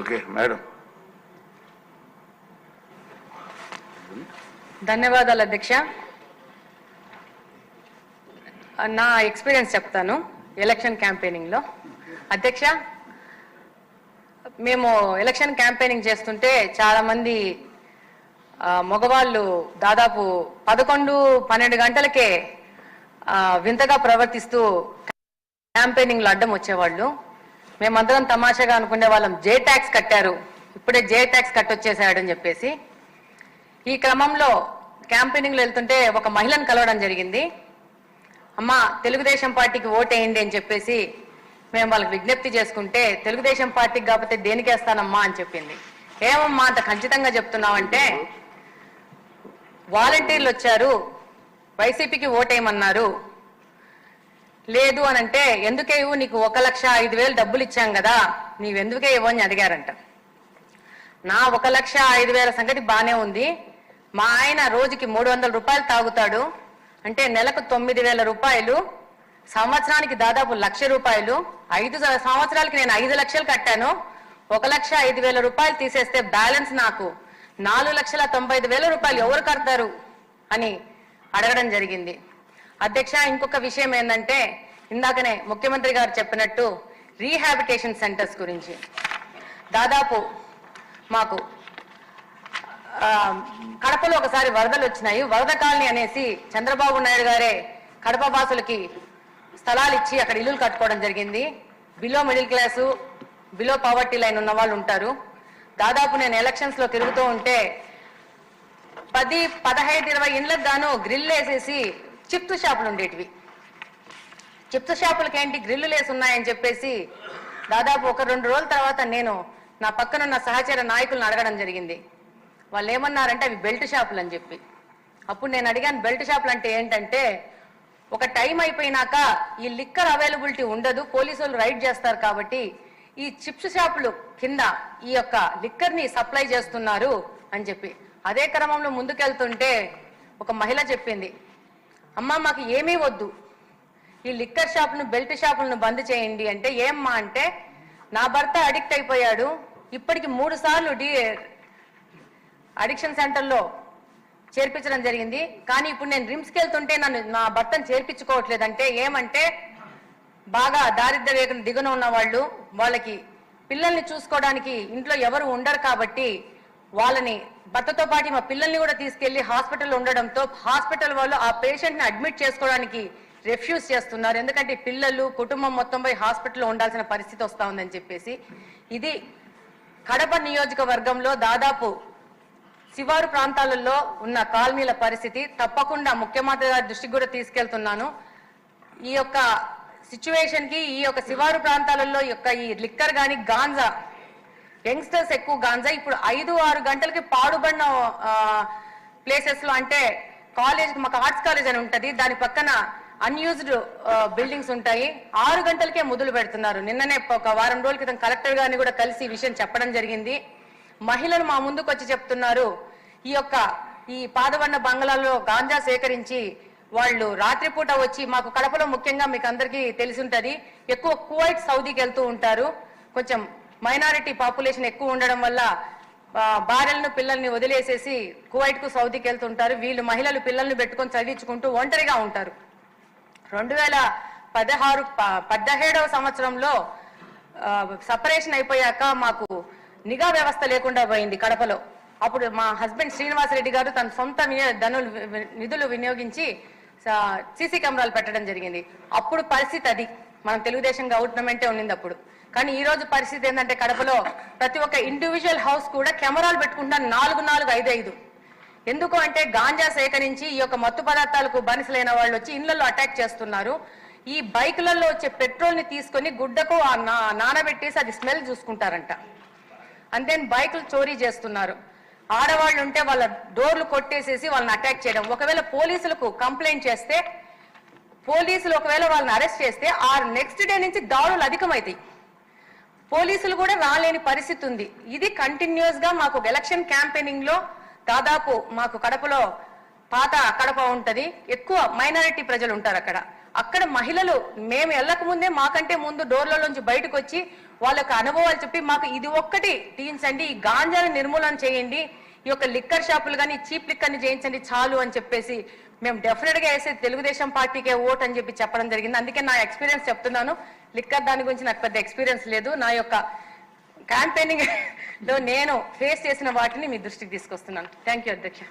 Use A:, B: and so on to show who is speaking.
A: Okay madam
B: ధన్యవాదాలు అధ్యక్ష. నా ఎక్స్పీరియన్స్ చెప్తాను ఎలక్షన్ క్యాంపెయినింగ్లో అధ్యక్ష మేము ఎలక్షన్ క్యాంపెయినింగ్ చేస్తుంటే చాలామంది మగవాళ్ళు దాదాపు పదకొండు పన్నెండు గంటలకే వింతగా ప్రవర్తిస్తూ క్యాంపెయినింగ్లో అడ్డం వచ్చేవాళ్ళు. మేమందరం తమాషాగా అనుకునే వాళ్ళం జే ట్యాక్స్ కట్టారు ఇప్పుడే జే ట్యాక్స్ కట్టొచ్చేసాడు అని చెప్పేసి. ఈ క్రమంలో క్యాంపెయినింగ్లో వెళ్తుంటే ఒక మహిళను కలవడం జరిగింది. అమ్మా తెలుగుదేశం పార్టీకి ఓటేయండి అని చెప్పేసి మేము వాళ్ళకి విజ్ఞప్తి చేసుకుంటే తెలుగుదేశం పార్టీకి కాకపోతే దేనికేస్తానమ్మా అని చెప్పింది. ఏమమ్మా అంత ఖచ్చితంగా చెప్తున్నావంటే వాలంటీర్లు వచ్చారు వైసీపీకి ఓటేయమన్నారు లేదు అని అంటే ఎందుకే ఇవ్వు? నీకు ఒక లక్ష ఐదు వేలు డబ్బులు ఇచ్చాం కదా నీవెందుకే ఇవ్వని అడిగారంట. నా ఒక లక్ష ఐదు వేల సంగతి బాగానే ఉంది. మా ఆయన రోజుకి మూడు వందల రూపాయలు తాగుతాడు. అంటే నెలకు తొమ్మిది వేల రూపాయలు సంవత్సరానికి దాదాపు లక్ష రూపాయలు. ఐదు సంవత్సరాలకి నేను ఐదు లక్షలు కట్టాను. ఒక లక్ష ఐదు వేల రూపాయలు తీసేస్తే బ్యాలెన్స్ నాకు నాలుగు లక్షల తొంభై ఐదు వేల రూపాయలు ఎవరు కడతారు అని అడగడం జరిగింది. అధ్యక్ష ఇంకొక విషయం ఏంటంటే ఇందాకనే ముఖ్యమంత్రి గారు చెప్పినట్టు రీహాబిటేషన్ సెంటర్స్ గురించి. దాదాపు మాకు కడపలో ఒకసారి వరదలు వచ్చినాయి. వరద కాలనీ అనేసి చంద్రబాబు నాయుడు గారే కడప వాసులకి స్థలాలు ఇచ్చి అక్కడ ఇల్లులు కట్టుకోవడం జరిగింది. Below middle class below poverty line ఉన్న వాళ్ళు ఉంటారు. దాదాపు నేను ఎలక్షన్స్లో తిరుగుతూ ఉంటే పది పదహైదు ఇరవై ఇండ్లకు గాను గ్రిల్ వేసేసి చిప్తు షాపులు ఉండేటివి. చిప్స్ షాపులకి ఏంటి గ్రిల్లు లేసి ఉన్నాయని చెప్పేసి దాదాపు ఒక రెండు రోజుల తర్వాత నేను నా పక్కన ఉన్న సహచర నాయకులను అడగడం జరిగింది. వాళ్ళు ఏమన్నారంటే అవి బెల్ట్ షాపులు అని చెప్పి. అప్పుడు నేను అడిగాను బెల్ట్ షాపులు అంటే ఏంటంటే ఒక టైం అయిపోయినాక ఈ లిక్కర్ అవైలబిలిటీ ఉండదు పోలీసు వాళ్ళు రైడ్ చేస్తారు కాబట్టి ఈ చిప్స్ షాపులు కింద ఈ యొక్క లిక్కర్ని సప్లై చేస్తున్నారు అని చెప్పి. అదే క్రమంలో ముందుకెళ్తుంటే ఒక మహిళ చెప్పింది అమ్మ మాకు ఏమీ వద్దు. ఈ లిక్కర్ షాప్ను బెల్ట్ షాపులను బంద్ చేయండి అంటే ఏమ్మా అంటే నా భర్త అడిక్ట్ అయిపోయాడు. ఇప్పటికి మూడు సార్లు డి అడిక్షన్ సెంటర్లో చేర్పించడం జరిగింది. కానీ ఇప్పుడు నేను రిమ్స్కి వెళ్తుంటే నన్ను నా భర్తను చేర్పించుకోవట్లేదంటే ఏమంటే బాగా దారిద్ర్య రేఖ దిగున ఉన్న వాళ్ళు వాళ్ళకి పిల్లల్ని చూసుకోవడానికి ఇంట్లో ఎవరు ఉండరు కాబట్టి వాళ్ళని భర్తతో పాటు మా పిల్లల్ని కూడా తీసుకెళ్ళి హాస్పిటల్ ఉండడంతో హాస్పిటల్ వాళ్ళు ఆ పేషెంట్ని అడ్మిట్ చేసుకోవడానికి రెఫ్యూజ్ చేస్తున్నారు. ఎందుకంటే పిల్లలు కుటుంబం మొత్తం పోయి హాస్పిటల్లో ఉండాల్సిన పరిస్థితి వస్తా ఉందని చెప్పేసి. ఇది కడప నియోజకవర్గంలో దాదాపు శివారు ప్రాంతాలలో ఉన్న కాలనీల పరిస్థితి. తప్పకుండా ముఖ్యమంత్రి గారి దృష్టికి కూడా తీసుకెళ్తున్నాను. ఈ యొక్క సిచ్యువేషన్కి ఈ యొక్క శివారు ప్రాంతాలలో యొక్క ఈ లిక్కర్ కానీ గాంజా యంగ్స్టర్స్ ఎక్కువ గాంజా. ఇప్పుడు ఐదు ఆరు గంటలకి పాడుబడిన ప్లేసెస్లో అంటే కాలేజ్ మాకు ఆర్ట్స్ కాలేజ్ అని ఉంటది. దాని పక్కన అన్యూజ్డ్ బిల్డింగ్స్ ఉంటాయి. ఆరు గంటలకే మొదలు పెడుతున్నారు. నిన్ననే ఒక వారం రోజుల క్రితం కలెక్టర్ గారిని కూడా కలిసి ఈ విషయం చెప్పడం జరిగింది. మహిళలు మా ముందుకు వచ్చి చెప్తున్నారు ఈ యొక్క ఈ పాదవన్న బంగ్లాలో గాంజా సేకరించి వాళ్ళు రాత్రిపూట వచ్చి మాకు కడపలో ముఖ్యంగా మీకు అందరికీ తెలిసి ఉంటది ఎక్కువ కువైట్ సౌదీకి వెళ్తూ ఉంటారు. కొంచెం మైనారిటీ పాపులేషన్ ఎక్కువ ఉండడం వల్ల భార్యలను పిల్లల్ని వదిలేసేసి కువైట్కు సౌదీకి వెళ్తుంటారు. వీళ్ళు మహిళలు పిల్లల్ని పెట్టుకొని చదివించుకుంటూ ఒంటరిగా ఉంటారు. రెండు వేల పదహారు ప- పదిహేడవ సంవత్సరంలో సపరేషన్ అయిపోయాక మాకు నిఘా వ్యవస్థ లేకుండా పోయింది కడపలో. అప్పుడు మా హస్బెండ్ శ్రీనివాసరెడ్డి గారు తన సొంత ధనులు నిధులు వినియోగించి సీసీ కెమెరాలు పెట్టడం జరిగింది. అప్పుడు పరిస్థితి అది. మనం తెలుగుదేశం గవర్నమెంటే ఉండింది అప్పుడు. కానీ ఈ రోజు పరిస్థితి ఏంటంటే కడపలో ప్రతి ఒక్క ఇండివిజువల్ హౌస్ కూడా కెమెరాలు పెట్టుకుంటా నాలుగు నాలుగు ఐదు ఐదు. ఎందుకు అంటే గాంజా సేకరించి ఈ యొక్క మత్తు పదార్థాలకు బానిసలైన వాళ్ళు వచ్చి ఇళ్ళలో అటాక్ చేస్తున్నారు. ఈ బైకులలో వచ్చే పెట్రోల్ని తీసుకొని గుడ్డకు ఆ నా- నానబెట్టేసి అది స్మెల్ చూసుకుంటారంట. అండ్ దెన్ బైకులు చోరీ చేస్తున్నారు. ఆడవాళ్ళు ఉంటే వాళ్ళ డోర్లు కొట్టేసేసి వాళ్ళని అటాక్ చేయడం. ఒకవేళ పోలీసులకు కంప్లైంట్ చేస్తే పోలీసులు ఒకవేళ వాళ్ళని అరెస్ట్ చేస్తే ఆ నెక్స్ట్ డే నుంచి దాడులు అధికమవుతాయి పోలీసులు కూడా రాలేని పరిస్థితి ఉంది. ఇది కంటిన్యూస్గా మాకు ఎలక్షన్ క్యాంపెయినింగ్లో దాదాపు మాకు కడపలో పాత కడప ఉంటది. ఎక్కువ మైనారిటీ ప్రజలు ఉంటారు అక్కడ. అక్కడ మహిళలు మేము వెళ్ళక ముందే మాకంటే ముందు డోర్లలోంచి బయటకు వచ్చి వాళ్ళ యొక్క అనుభవాలు చెప్పి మాకు ఇది ఒక్కటి తీయించండి ఈ గాంజాను నిర్మూలన చేయండి ఈ యొక్క లిక్కర్ షాపులు కానీ చీప్ లిక్కర్ని చేయించండి చాలు అని చెప్పేసి మేము డెఫినెట్గా వేసే తెలుగుదేశం పార్టీకే ఓట్ అని చెప్పి చెప్పడం జరిగింది. అందుకే నా ఎక్స్పీరియన్స్ చెప్తున్నాను. లిక్కర్ దాని గురించి నాకు పెద్ద ఎక్స్పీరియన్స్ లేదు. నా యొక్క క్యాంపెయినింగ్లో నేను ఫేస్ చేసిన వాటిని మీ దృష్టికి తీసుకొస్తున్నాను. థ్యాంక్ యూ అధ్యక్ష.